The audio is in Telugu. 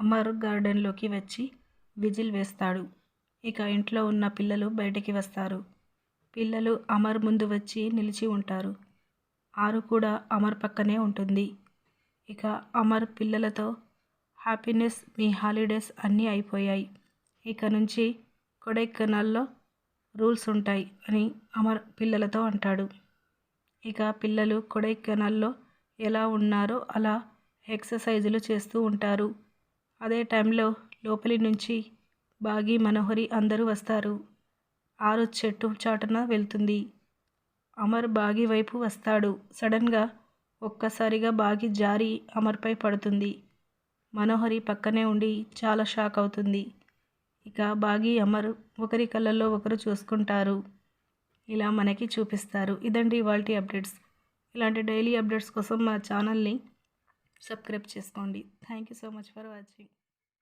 అమర్ గార్డెన్లోకి వచ్చి విజిల్ వేస్తాడు. ఇక ఇంట్లో ఉన్న పిల్లలు బయటికి వస్తారు. పిల్లలు అమర్ ముందు వచ్చి నిలిచి ఉంటారు. ఆరు కూడా అమర్ పక్కనే ఉంటుంది. ఇక అమర్ పిల్లలతో హ్యాపీనెస్ మీ హాలిడేస్ అన్నీ అయిపోయాయి. ఇక నుంచి కొడైకెనాల్లో రూల్స్ ఉంటాయి అని అమర్ పిల్లలతో అంటాడు. ఇక పిల్లలు కొడైకెనాల్లో ఎలా ఉన్నారో అలా ఎక్సర్సైజులు చేస్తూ ఉంటారు. అదే టైంలో లోపలి నుంచి బాగి మనోహరి అందరూ వస్తారు. ఆరు చెట్టు చాటున వెళ్తుంది. అమర్ బాగి వైపు వస్తాడు. సడన్గా ఒక్కసారిగా బాగి జారి అమర్పై పడుతుంది. మనోహరి పక్కనే ఉండి చాలా షాక్ అవుతుంది. ఇక బాగి అమర్ ఒకరి కళ్ళల్లో ఒకరు చూసుకుంటారు. ఇలా మనకి చూపిస్తారు. ఇదండి ఇవాళ అప్డేట్స్. ఇలాంటి డైలీ అప్డేట్స్ కోసం మా ఛానల్ని సబ్స్క్రైబ్ చేసుకోండి. Thank you so much for watching